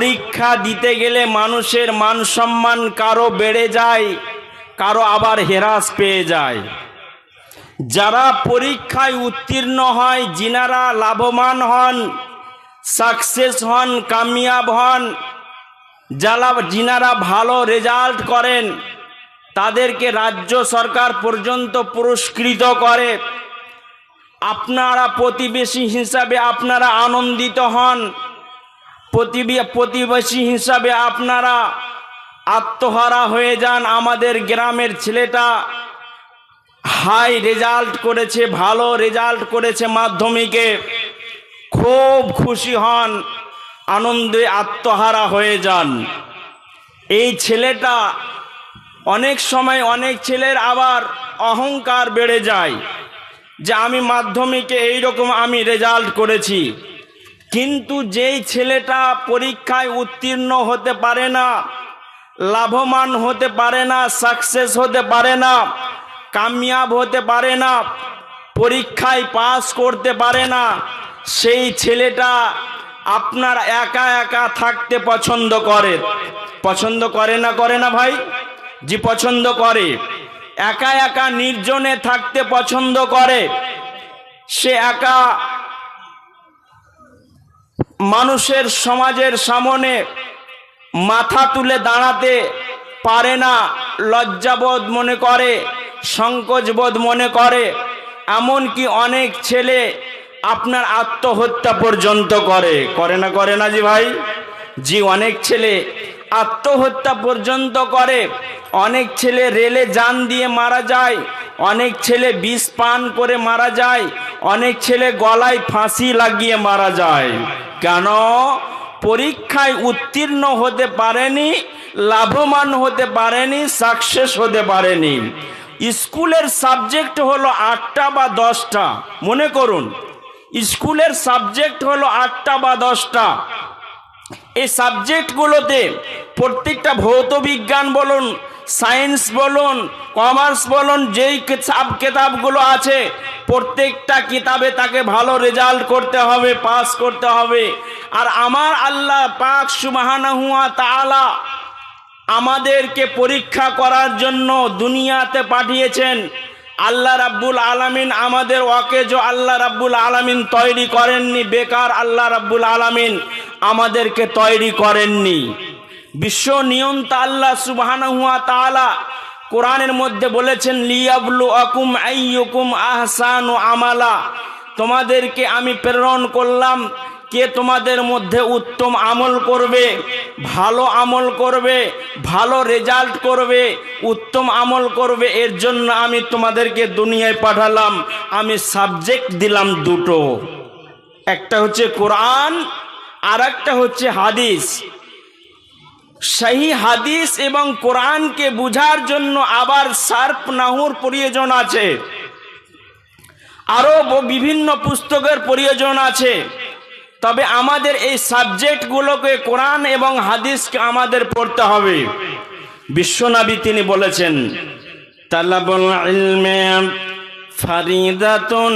পরীক্ষা দিতে গেলে মানুষের মান সম্মান কারও বেড়ে যায়, কারও আবার হেরাস পেয়ে যায়। যারা পরীক্ষায় উত্তীর্ণ হয়, যিনারা লাভবান হন, সাকসেস হন, কামিয়াব হন, যারা, যিনারা ভালো রেজাল্ট করেন, তাদেরকে রাজ্য সরকার পর্যন্ত পুরস্কৃত করে। আপনারা প্রতিবেশী হিসাবে আপনারা আনন্দিত হন। প্রতিবেশী হিসাবে আপনারা আত্মহারা হয়ে যান। আমাদের গ্রামের ছেলেটা হাই রেজাল্ট করেছে, ভালো রেজাল্ট করেছে মাধ্যমিকে। খুব খুশি হন, আনন্দে আত্মহারা হয়ে যান। এই ছেলেটা অনেক সময় অনেক ছেলের আবার অহংকার বেড়ে যায় যে আমি মাধ্যমিকে এই রকম আমি রেজাল্ট করেছি। কিন্তু যেই ছেলেটা পরীক্ষায় উত্তীর্ণ হতে পারে না, লাভবান হতে পারে না সাকসেস হতে পারে না, কামিয়াব হতে পারে না, পরীক্ষায় পাস করতে পারে না, সেই ছেলেটা আপনার একা একা থাকতে পছন্দ করে। পছন্দ করে না করে না ভাই? জি, পছন্দ করে। একা একা নির্জনে থাকতে পছন্দ করে। সে একা মানুষের সমাজের সামনে মাথা তুলে দাঁড়াতে পারে না, লজ্জাবোধ মনে করে, সংকোচবোধ মনে করে। এমন কি অনেক ছেলে আপনার আত্মহত্যা পর্যন্ত করে। করে না করে না জি ভাই? জি, অনেক ছেলে আত্মহত্যা পর্যন্ত করে। অনেক ছেলে রেলে যান দিয়ে মারা যায়। অনেক ছেলে বিষ পান করে মারা যায়। অনেক ছেলে গলায় ফাঁসি লাগিয়ে মারা যায়। কেন? পরীক্ষায় উত্তীর্ণ হতে পারেনি, লাভবান হতে পারেনি সাকসেস হতে পারেনি। স্কুলের সাবজেক্ট হলো আটটা বা দশটা। মনে করুন, স্কুলের সাবজেক্ট হলো আটটা বা দশটা। এই সাবজেক্টগুলোতে প্রত্যেকটা ভৌত বিজ্ঞান বলুন, সায়েন্স বলুন, কমার্স বলুন, যেই সাব কিতাবগুলো আছে, প্রত্যেকটা কিতাবে তাকে ভালো রেজাল্ট করতে হবে, পাস করতে হবে। আর আমার আল্লাহ পাক সুবাহানাহুয়া তাআলা আমাদেরকে পরীক্ষা করার জন্য দুনিয়াতে পাঠিয়েছেন। আল্লাহ রাব্বুল আলামিন আমাদের ওয়াকেজ আল্লাহ রাব্বুল আলামিন তৈরি করেননি, বেকার আল্লাহ রাব্বুল আলামিন আমাদেরকে তৈরি করেননি। বিশ্ব নিয়ন্তা আল্লাহ সুবহানাহুয়া তাআলা কোরআনের মধ্যে বলেছেন লিয়াবলু আকুম আইয়ুকুম আহসানু আমালা। তোমাদেরকে আমি প্রেরণ করলাম কে তোমাদের মধ্যে উত্তম আমল করবে? ভালো আমল করবে? ভালো রেজাল্ট করবে? উত্তম আমল করবে? এর জন্য আমি তোমাদেরকে দুনিয়ায় পাঠালাম। আমি সাবজেক্ট দিলাম দুটো। একটা হচ্ছে কোরআন আর একটা হচ্ছে হাদিস। সেই হাদিস এবং কোরআনকে বুঝার জন্য আবার সার্প নাহুর প্রয়োজন আছে। আরও বিভিন্ন পুস্তকের প্রয়োজন আছে। তবে আমাদের এই সাবজেক্টগুলোকে কোরআন এবং হাদিসকে আমাদের পড়তে হবে। বিশ্বনবী তিনি বলেছেন, তালাবুল ইলমে ফারিদাতুন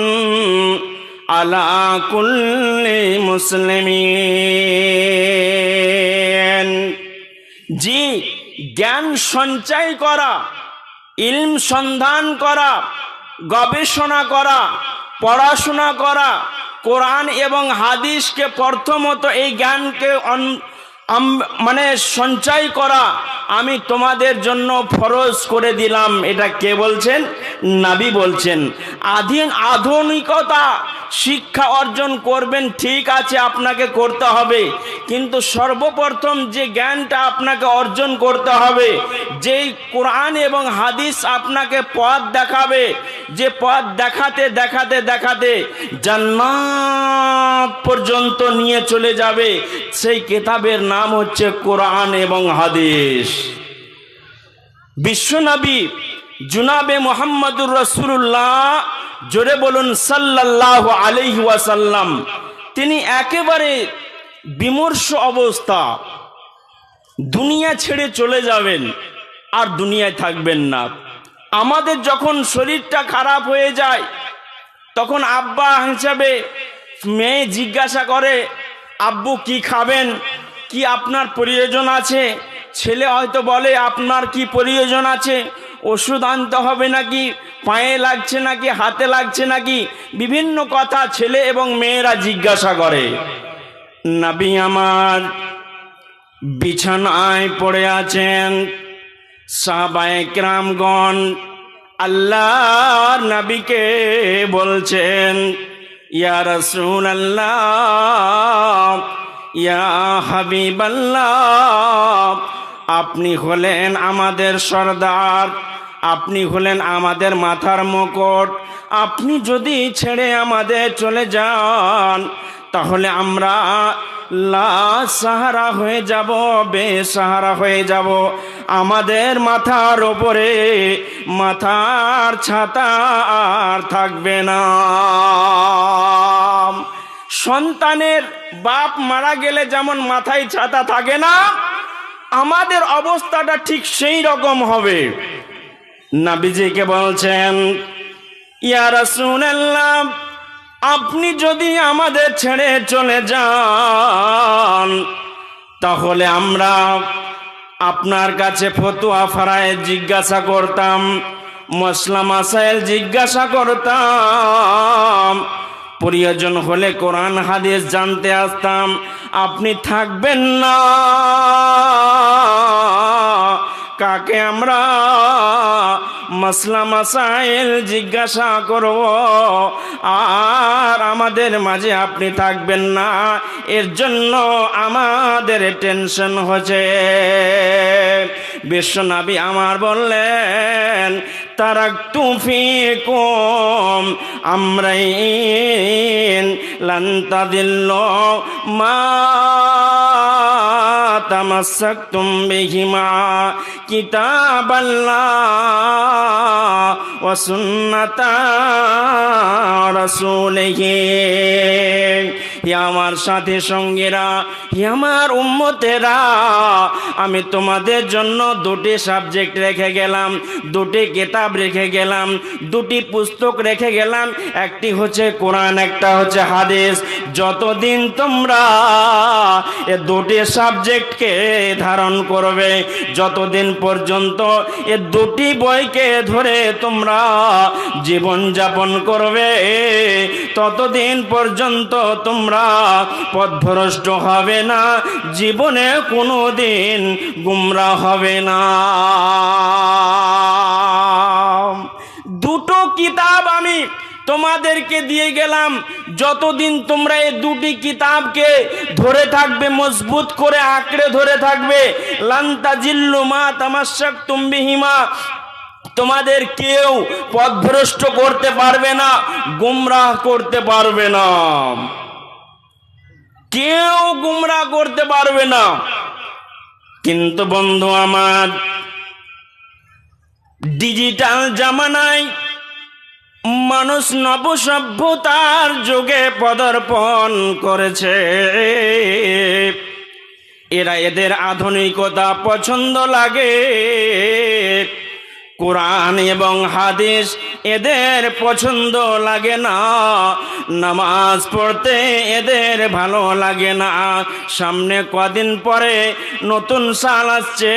আলা কুল্লি মুসলিমিন। জি, জ্ঞান সঞ্চয় করা, ইলম সন্ধান করা, গবেষণা করা, পড়াশোনা করা কোরআন এবং হাদিসকে প্রথমত এই জ্ঞানকে মানে সঞ্চয় করা আমি তোমাদের জন্য ফরজ করে দিলাম। এটা কে বলছেন? নাবি বলছেন। আধীন আধুনিকতা শিক্ষা অর্জন করবেন, ঠিক আছে, আপনাকে করতে হবে। কিন্তু সর্বপ্রথম যে জ্ঞানটা আপনাকে অর্জন করতে হবে, যেই কোরআন এবং হাদিস আপনাকে পথ দেখাবে, যে পথ দেখাতে দেখাতে দেখাতে জান্নাত পর্যন্ত নিয়ে চলে যাবে। সেই কেতাবের নাম হচ্ছে কোরআন এবং হাদিস। বিশ্বনবী জুনাবে মোহাম্মদুর রসুল্লাহ জোরে বলুন সাল্লাহ আলাইহি ওয়াসাল্লাম, তিনি একেবারে বিমর্ষ অবস্থা। দুনিয়া ছেড়ে চলে যাবেন, আর দুনিয়ায় থাকবেন না। আমাদের যখন শরীরটা খারাপ হয়ে যায়, তখন আব্বা হিসাবে মেয়ে জিজ্ঞাসা করে, আব্বু, কি খাবেন? কি আপনার প্রয়োজন আছে? ছেলে হয়তো বলে, আপনার কি প্রয়োজন আছে? ওষুধ আনতে হবে নাকি? পায়ে লাগছে নাকি? হাতে লাগছে নাকি? বিভিন্ন কথা ছেলে এবং মেয়েরা জিজ্ঞাসা করে। নাবি আমার, বিছানায় পড়ে আছেন। সাহাবায়ে ক্রামগণ আল্লাহর নবীকে বলছেন, ইয়া রসুল আল্লাহ ইয়া হাবিব আপনি হলেন আমাদের সর্দার, আপনি হলেন আমাদের মাথার মুকুট, আপনি যদি ছেড়ে আমাদের চলে যান, তাহলে আমরা লা সাহারা হয়ে যাব, বেসাহারা হয়ে যাব। আমাদের মাথার ওপরে মাথার ছাতা আর থাকবে না। সন্তানের বাপ মারা গেলে যেমন মাথায় ছাতা থাকে না, আমাদের অবস্থাটা ঠিক সেই রকম হবে। নাবিজিকে বলছেন, ইয়া রাসূলুল্লাহ, আপনি যদি আমাদের ছেড়ে চলে যান, তাহলে আমরা আপনার কাছে ফতুয়া ফারায় জিজ্ঞাসা করতাম মশলা মাসাইল জিজ্ঞাসা করতাম প্রয়োজন হলে কোরআন হাদিস জানতে আসতাম। আপনি থাকবেন না। কাকে আমরা মশলা মাসাইল জিজ্ঞাসা করব? আর আমাদের মাঝে আপনি থাকবেন না, এর জন্য আমাদের টেনশন হচ্ছে। বিশ্বনাবী আমার বললেন তারা তুফি কম আমরাইন লান্তা দিল্ল মা তামাসাক্তুম বিহিমা কিতাবাল্লাহ ওয়া সুন্নাতা রাসূলিহি। হে আমার সাথী সঙ্গীরা, হে আমার উম্মতেরা, আমি তোমাদের জন্য দুটি সাবজেক্ট রেখে গেলাম, দুটি কিতাব রেখে গেলাম, দুটি পুস্তক রেখে গেলাম, একটি হচ্ছে কোরআন, একটা হচ্ছে হাদিস। যতদিন তোমরা এ দুটি সাবজেক্টকে ধারণ করবে, যতদিন পর্যন্ত এ দুটি বইকে ধরে তোমরা জীবন যাপন করবে, ততদিন পর্যন্ত তোমরা পথভ্রষ্ট হবে না, জীবনে কোনো দিন গুমরা হবে না। দুটো কিতাব আমি তোমাদেরকে দিয়ে গেলাম, যতদিন তোমরা এই দুটি কিতাবকে ধরে থাকবে, মজবুত করে আঁকড়ে ধরে থাকবে, লান্তা জিল্লু মা তামাশাক তুম্বিহিমা, তোমাদের কেউ পথভ্রষ্ট করতে পারবে না, গুমরাহ করতে পারবে না। কেউ গুমরা করতে পারবে না। কিন্তু বন্ধু আমার ডিজিটাল জামানায় মানুষ নবসভ্যতার যুগে পদার্পণ করেছে। এরা এদের আধুনিকতা পছন্দ লাগে। কোরআন এবং হাদিস এদের পছন্দ লাগে না। নামাজ পড়তে এদের ভালো লাগে না। সামনে কদিন পরে নতুন সাল আসছে।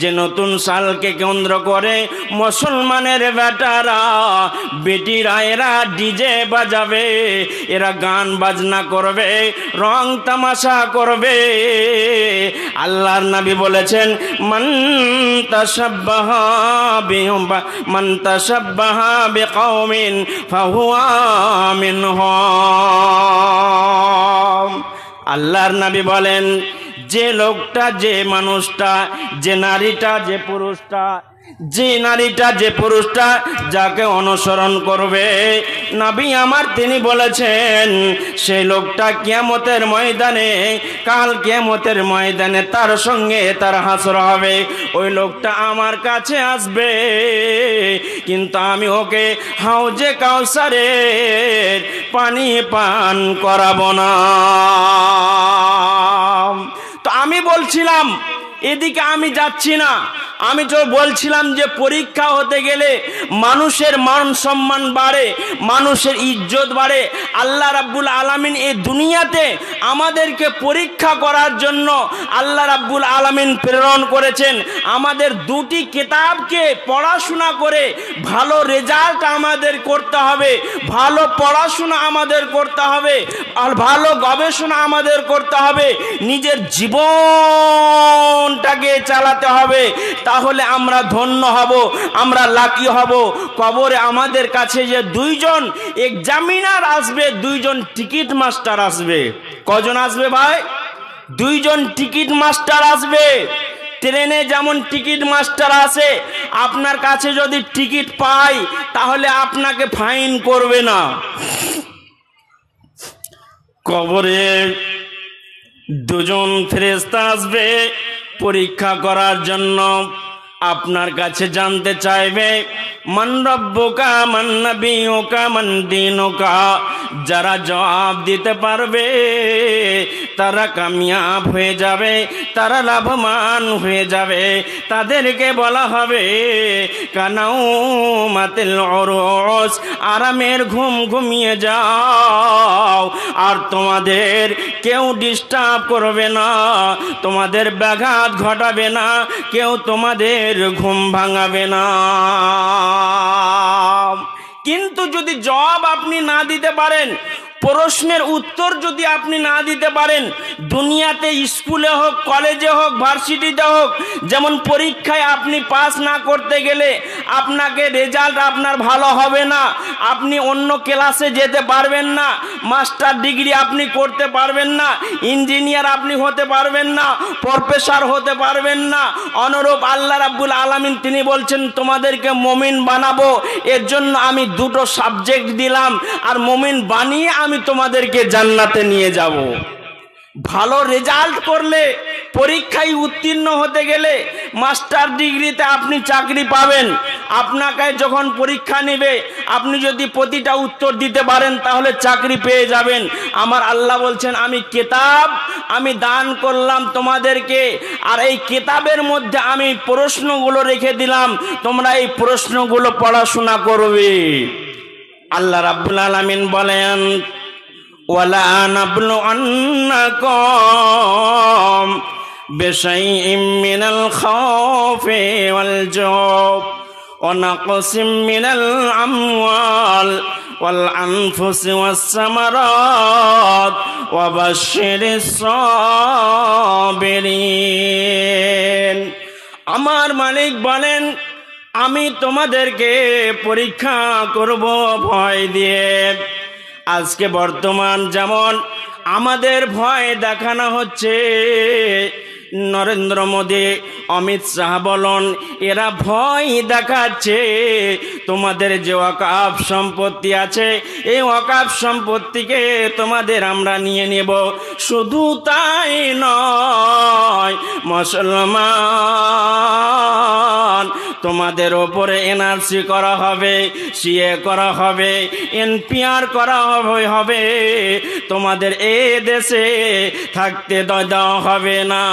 যে নতুন সালকে কেন্দ্র করে মুসলমানের বেটারা, বেটিরা, এরা ডিজে বাজাবে, এরা গান বাজনা করবে, রং তামাশা করবে। আল্লাহর নবী বলেছেন, মান বিহুম বা- تشبه بقوم فهو منهم. আল্লাহর নবী বলেন, যে লোকটা, যে মানুষটা, যে নারীটা, যে পুরুষটা যে নারীটা, যে পুরুষটা যাকে অনুসরণ করবে, নাবি আমার তিনি বলেছেন সেই লোকটা কিয়ামতের ময়দানে, কাল কিয়ামতের ময়দানে তার সঙ্গে তার হাসর হবে। ওই লোকটা আমার কাছে আসবে, কিন্তু আমি ওকে হাউজে কাউসারে পানি পান করাবো না। তো আমি বলছিলাম, এদিকে আমি যাচ্ছি না। আমি তো বলছিলাম যে পরীক্ষা হতে গেলে মানুষের মান সম্মান বাড়ে, মানুষের ইজ্জত বাড়ে। আল্লাহ রাব্বুল আলামিন এই দুনিয়াতে আমাদেরকে পরীক্ষা করার জন্য আল্লাহ রাব্বুল আলামিন প্রেরণ করেছেন। আমাদের দুটি কিতাবকে পড়াশোনা করে ভালো রেজাল্ট আমাদের করতে হবে, ভালো পড়াশোনা আমাদের করতে হবে, আর ভালো গবেষণা আমাদের করতে হবে। নিজের জীবনটাকে চালাতে হবে। তাহলে আমরা ধন্য হব, আমরা লাকি হব। কবরে আমাদের কাছে যে দুইজন এক্সামিনার আসবে, দুইজন টিকিট মাস্টার আসবে। কজন আসবে ভাই? দুইজন টিকিট মাস্টার আসবে। ট্রেনে যেমন টিকিট মাস্টার আসে আপনার কাছে যদি টিকিট পাই, তাহলে আপনাকে ফাইন করবে না। কবরে দুজন ফেরেস্তা আসবে পরীক্ষা করার জন্য আপনার কাছে জানতে চাইবে, মান রব্বুকা, মান নবিয়ুকা মান দিনুকা। যারা জবাব দিতে পারবে, তারা কামিয়াব হয়ে যাবে, তারা লাভবান হয়ে যাবে। তাদেরকে বলা হবে কানাও মাতিল অরস আরামের ঘুম ঘুমিয়ে যাও। আর তোমাদের কেউ ডিস্টার্ব করবে না, তোমাদের ব্যাঘাত ঘটাবে না, কেউ তোমাদের ঘুম ভাঙাবে না। কিন্তু যদি জব আপনি না দিতে পারেন প্রশ্নের উত্তর যদি আপনি না দিতে পারেন, দুনিয়াতে স্কুলে হোক, কলেজে হোক, ভার্সিটিতে হোক, যেমন পরীক্ষায় আপনি পাস না করতে গেলে আপনাকে রেজাল্ট আপনার ভালো হবে না, আপনি অন্য ক্লাসে যেতে পারবেন না, মাস্টার ডিগ্রি আপনি করতে পারবেন না, ইঞ্জিনিয়ার আপনি হতে পারবেন না, প্রফেসর হতে পারবেন না, অনুরূপ আল্লাহ রাব্বুল আলামিন তিনি বলছেন, তোমাদেরকে মমিন বানাবো। এর জন্য আমি দুটো সাবজেক্ট দিলাম, আর মমিন বানিয়ে তোমাদেরকে জান্নাতে নিয়ে যাব। ভালো রেজাল্ট করলে, পরীক্ষায় উত্তীর্ণ হতে গেলে মাস্টার ডিগ্রিতে আপনি চাকরি পাবেন। আপনাকে যখন পরীক্ষা নেবে, আপনি যদি প্রতিটা উত্তর দিতে পারেন, তাহলে চাকরি পেয়ে যাবেন। আমার আল্লাহ বলছেন, আমি কেতাব, আমি দান করলাম তোমাদেরকে, আর এই কেতাবের মধ্যে আমি প্রশ্নগুলো রেখে দিলাম। তোমরা এই প্রশ্নগুলো পড়াশোনা করবে। আল্লাহ রাব্বুল আলামিন বলেন ওয়ালা নাবলু আন্নাকুম বিশাইইম মিনাল খাউফি ওয়াল জুব ونقص من الأموال والأنفس والثمرات وبشر الصابرين আমার মালিক বলেন আমি তোমাদেরকে পরীক্ষা করব ভয় দিয়ে আজকে বর্তমান যেমন আমাদের ভয় দেখানো হচ্ছে, নরেন্দ্র মোদী, অমিত শাহ বলন, এরা ভয় দেখাচ্ছে। তোমাদের যে ওয়াকাফ সম্পত্তি আছে এই ওয়াকাফ সম্পত্তিকে তোমাদের আমরা নিয়ে নেব শুধু তাই নয় মুসলমান তোমাদের ওপরে এনআরসি করা হবে সিএ করা হবে এনপিআর করা হবে হবে তোমাদের এ দেশে থাকতে দেওয়া হবে না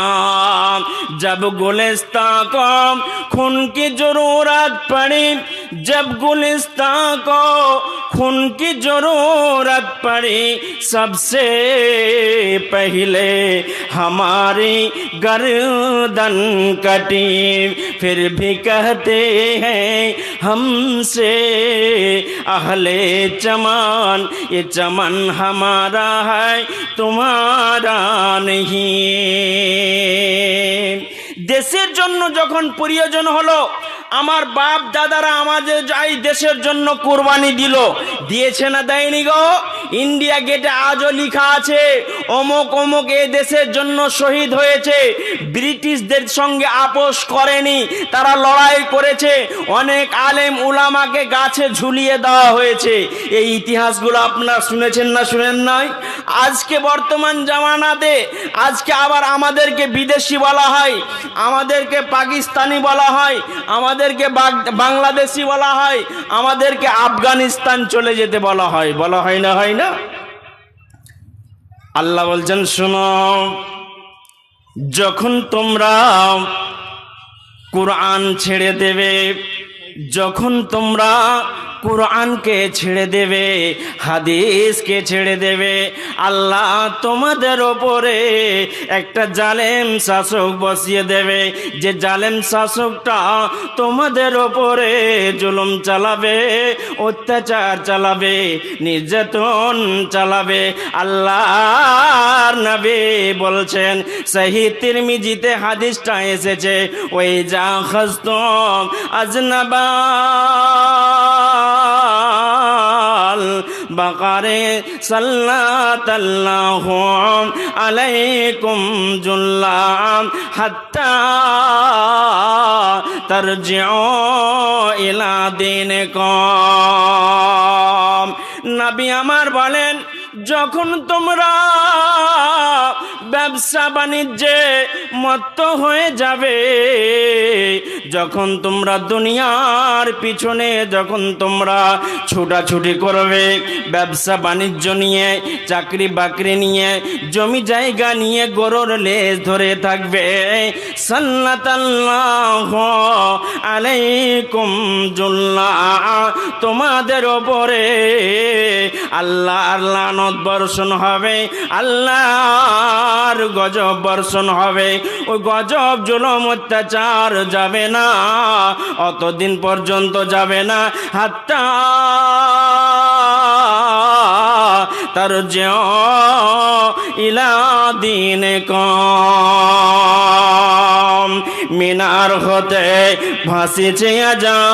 जब गुलिस्तां को खून की जरूरत पड़ी जब गुलिस्तां को खून की जरूरत पड़ी सबसे पहले हमारी गर्दन कटी फिर भी कहते हैं हमसे अहले चमन ये चमन हमारा है तुम्हारा नहीं দেশের জন্য যখন প্রয়োজন হলো আমার বাপ দাদারা আমাদের এই দেশের জন্য কোরবানি দিল। দিয়েছে না দেয়নি গো? ইন্ডিয়া গেটে আজও লেখা আছে, অমুক অমুক এ দেশের জন্য শহীদ হয়েছে, ব্রিটিশদের সঙ্গে আপোষ করেনি, তারা লড়াই করেছে, অনেক আলেম উলামাকে গাছে ঝুলিয়ে দেওয়া হয়েছে। এই ইতিহাসগুলো আপনারা শুনেছেন না শুনেন নাই? আজকে বর্তমান জামানাতে, আজকে আবার আমাদেরকে বিদেশি বলা হয়, আমাদেরকে পাকিস্তানি বলা হয় আমাদেরকে বাংলাদেশি বলা হয়, আমাদেরকে আফগানিস্তান চলে যেতে বলা হয়। বলা হয় না হয় না? আল্লাহ বলছেন, শোনো, যখন তোমরা কোরআন ছেড়ে দেবে, যখন তোমরা কোরআনকে ছেড়ে দেবে, হাদিসকে ছেড়ে দেবে। আল্লাহ তোমাদের ওপরে একটা জালেম শাসক বসিয়ে দেবে। যে জালেম শাসকটা তোমাদের ওপরে জুলুম চালাবে, অত্যাচার চালাবে, নির্যাতন চালাবে। আল্লাহর নবী বলছেন, সহি তিরমিজিতে হাদিসটা এসেছে, ওই যা খাস্তম আজনাবাল বাকারে সাল্লাতাল্লাহু আলাইকুম জুল্লাম হাত্তা তারজিউ ইলা দিনকুম। নবী আমার বলেন যখন তোমরা ব্যবসা বাণিজ্যে মত্ত হয়ে যাবে, যখন তোমরা দুনিয়ার পিছনে, যখন তোমরা ছুটাছুটি করবে, ব্যবসা বাণিজ্য নিয়ে, চাকরি বাকরি নিয়ে, জমি জায়গা নিয়ে গরুর লেজ ধরে থাকবে, সাল্লাতাল্লাহ আলাইকুম জুল্লা তোমাদের ওপরে আল্লাহ আল্লাহ বর্ষণ হবে, আল্লাহর গজব বর্ষণ হবে। ওই গজব জুলম অত্যাচার যাবে না, অতদিন পর্যন্ত যাবে না। হাত্তা ইলা দিন কম মিনার হতে ভাসিছে যান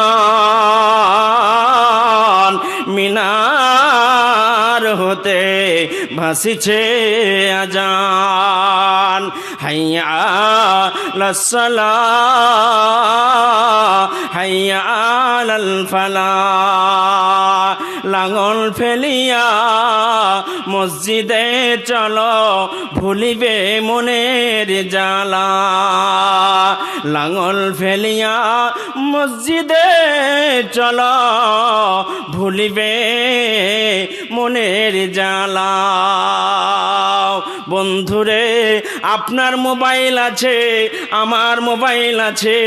মিনার হতে ভাসিছে আজান। হাইয়া লসলা, হাইয়া লাল ফালা। লাঙল ফেলিয়া মসজিদে চলো, ভুলিবে মনের জালা লাঙল ফেলিয়া মসজিদে চলো, ভুলিবে মনের জালা বন্ধুরে, আপনার মোবাইল আছে, আমার মোবাইল আছে।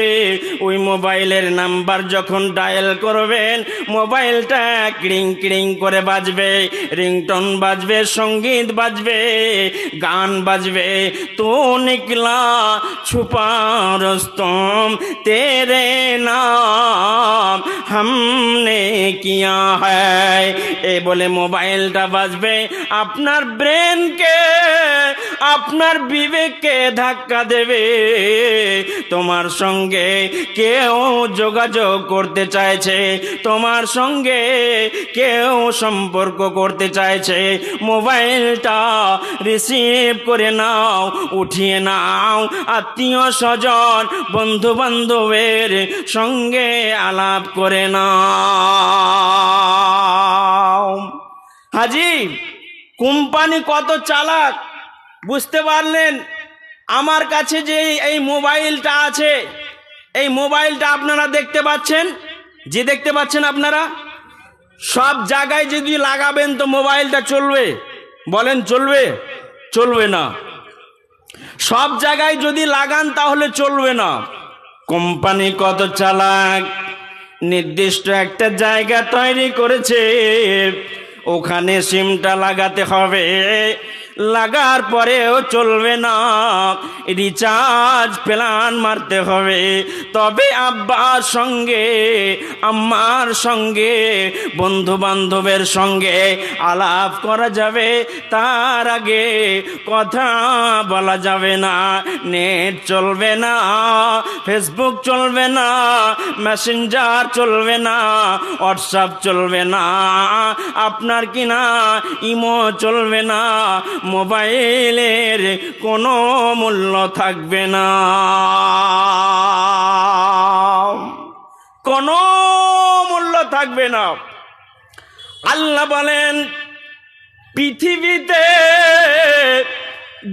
ওই মোবাইলের নাম্বার যখন ডায়াল করবেন, মোবাইলটা ক্রিং ক্রিং করে বাজবে, রিংটন বাজবে সংগীত বাজবে, গান বাজবে তো নিকলা ছুপা রস্তম তেরে নাম হামনে কিয়া হ্যায় এ বলে মোবাইলটা বাজবে, আপনার ব্রেনকে, আপনার বিবেককে ধাক্কা দেবে। তোমার সঙ্গে কেউ যোগাযোগ করতে চাইছে, তোমার সঙ্গে কেউ সম্পর্ক করতে চাইছে মোবাইলটা রিসিভ করে নাও, উঠিয়ে নাও। আত্মীয় স্বজন বন্ধু বান্ধবের সঙ্গে আলাপ করে নাও। হাজি, কোম্পানি কত চালাক, বুঝতে পারলেন? আমার কাছে যে এই মোবাইলটা আছে, এই মোবাইলটা আপনারা দেখতে পাচ্ছেন? যে দেখতে পাচ্ছেন আপনারা? সব জায়গায় যদি লাগাবেন তো মোবাইলটা চলবে। বলেন, চলবে? চলবে না। সব জায়গায় যদি লাগান তাহলে চলবে না। কোম্পানি কত চালাক, নির্দিষ্ট একটা জায়গা তৈরি করেছে। ওখানে সিমটা লাগাতে হবে। লাগার পরেও চলবে না। রিচার্জ প্ল্যান মারতে হবে। তবে আব্বার সঙ্গে, আম্মার সঙ্গে বন্ধু বান্ধবের সঙ্গে আলাপ করা যাবে। তার আগে কথা বলা যাবে না। নেট চলবে না, ফেসবুক চলবে না, মেসেঞ্জার চলবে না, হোয়াটসঅ্যাপ চলবে না। আপনার কিনা ইমো চলবে না। মোবাইলের কোনো মূল্য থাকবে না। কোনো মূল্য থাকবে না। আল্লাহ বলেন, পৃথিবীতে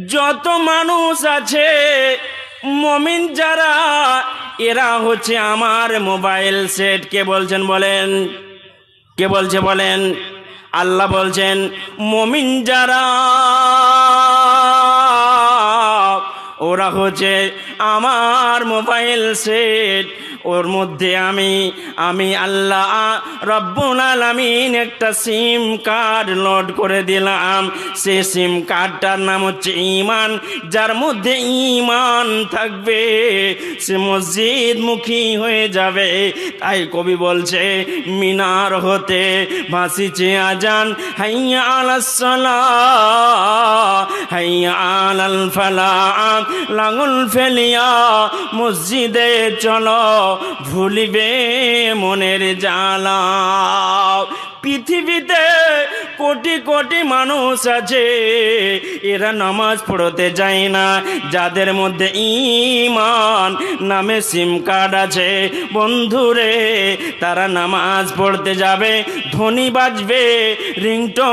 যত মানুষ আছে, মমিন যারা, এরা হচ্ছে আমার মোবাইল সেট। কে বলছেন বলেন? কে বলছে বলেন? আল্লাহ বলছেন মমিন যারা ওরা হচ্ছে আমার মোবাইল সেট ওর মধ্যে আমি আমি আল্লাহ রব্বুল আলামিন একটা সিম কার্ড লোড করে দিলাম। সে সিম কার্ডটার নাম হচ্ছে ইমান যার মধ্যে ইমান থাকবে, সে মসজিদ মুখী হয়ে যাবে। তাই কবি বলছে, মিনার হতে ভাসিছে আজান, হাইয়া আলাসলা হাইয়া আলাল ফালা, লাঙল ফেলিয়া মসজিদে চলো। ভুলিবে মনের জ্বালা। পৃথিবীতে কোটি কোটি মানুষ আছে, এরা নামাজ পড়তে যায় না। যাদের মধ্যে ইমান নামে সিম কার্ড আছে, বন্ধুরে, তারা নামাজ পড়তে যাবে, ধনী বাজবে রিংটো